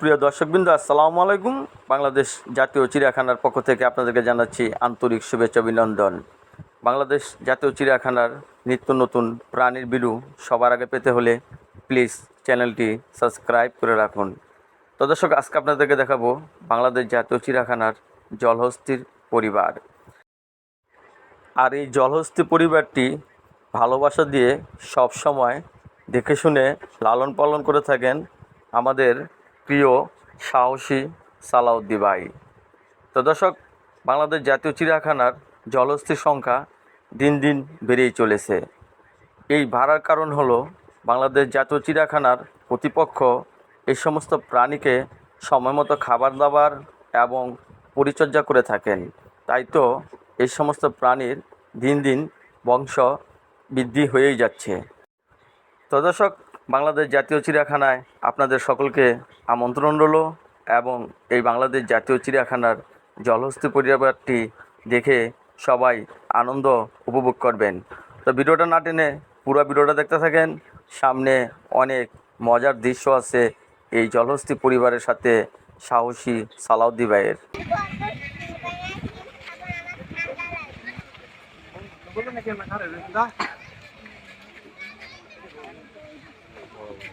দর্শকবৃন্দ, আসসালামু আলাইকুম। বাংলাদেশ জাতীয় চিড়িয়াখানার পক্ষ থেকে আপনাদেরকে জানাচ্ছি আন্তরিক শুভেচ্ছা অভিনন্দন। বাংলাদেশ জাতীয় চিড়িয়াখানার নিত্য নতুন প্রাণীর বিলু সবার আগে পেতে হলে প্লিজ চ্যানেলটি সাবস্ক্রাইব করে রাখুন। তো দর্শক, আজকে আপনাদেরকে দেখাবো বাংলাদেশ জাতীয় চিড়িয়াখানার জলহস্তির পরিবার। আর এই জলহস্তি পরিবারটি ভালোবাসা দিয়ে সব সময় দেখে শুনে লালন পালন করে থাকেন আমাদের প্রিয়, সাহসী সালাউদ্দি ভাই। তো দর্শক, বাংলাদেশ জাতীয় চিড়িয়াখানার জলস্থির সংখ্যা দিন দিন বেড়েই চলেছে। এই বাড়ার কারণ হলো, বাংলাদেশ জাতীয় চিড়িয়াখানার কর্তৃপক্ষ এই সমস্ত প্রাণীকে সময়মতো খাবার দাবার এবং পরিচর্যা করে থাকেন। তাই তো এই সমস্ত প্রাণীর দিন দিন বংশ বৃদ্ধি হয়েই যাচ্ছে। তো দর্শক বাংলাদেশ জাতীয় চিড়িয়াখানায় আপনাদের সকলকে আমন্ত্রণ রইল এবং এই বাংলাদেশ জাতীয় চিড়িয়াখানার জলহস্তি পরিবারটি দেখে সবাই আনন্দ উপভোগ করবেন। তো ভিডিওটা না টেনে পুরো ভিডিওটা দেখতে থাকেন। সামনে অনেক মজার দৃশ্য আছে এই জলহস্তি পরিবারের সাথে সাহসী সালাউদ্দি ভাইয়ের।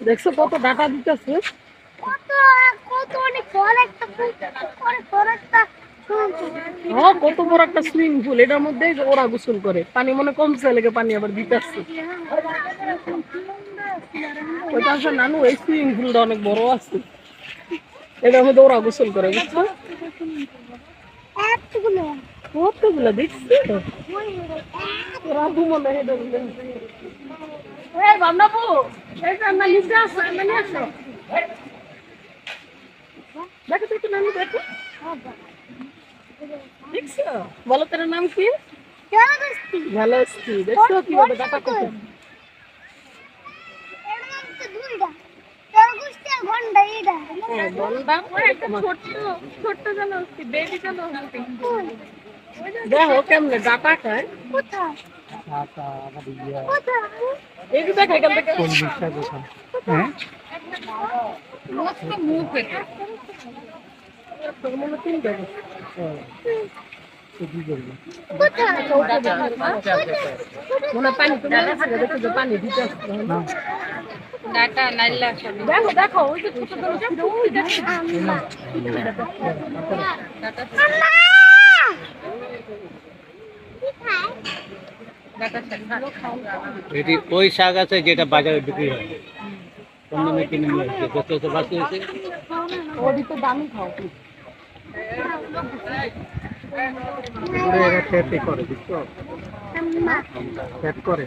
দেখছ কত ডাটা দিতেছে কত বড় একটা সুইমিং পুল এটার ওরা গোসল করে পানি মনে লেগে পানি আবার নানু এই সুইমিং পুলটা অনেক বড় আছে এটার মধ্যে ওরা গোসল করে বুঝছ কতগুলা দেখছি রাবু মনে হয় এটা এই বান্নাবু এই রান্না নিচে আসো এমনি আসো। দেখো তো একটু নানু দেখো। দেখছ? বলো তোর নাম কি? ভালো আছি। দেখছ কীভাবে ডাটা করতে তো হ্যাঁ ছোট্ট ছোট্ট যেন বেবি যেন দেখো কেমনে ডাটা খায়। কোথায়? কোথায়? এই যে দেখো এখান থেকে। মস্ত মুখ এটা। তোর তিনটা মনে হয় পানি দিতে ডাটা নাইলা দেখো দেখো ওই যে ছোট ছোট ওই দেখো ডাটা। এটি ওই শাক আছে যেটা বাজারে বিক্রি হয়। কম কিনে নিয়ে আসছে তো দামি খাও করে, বুঝছ? করে।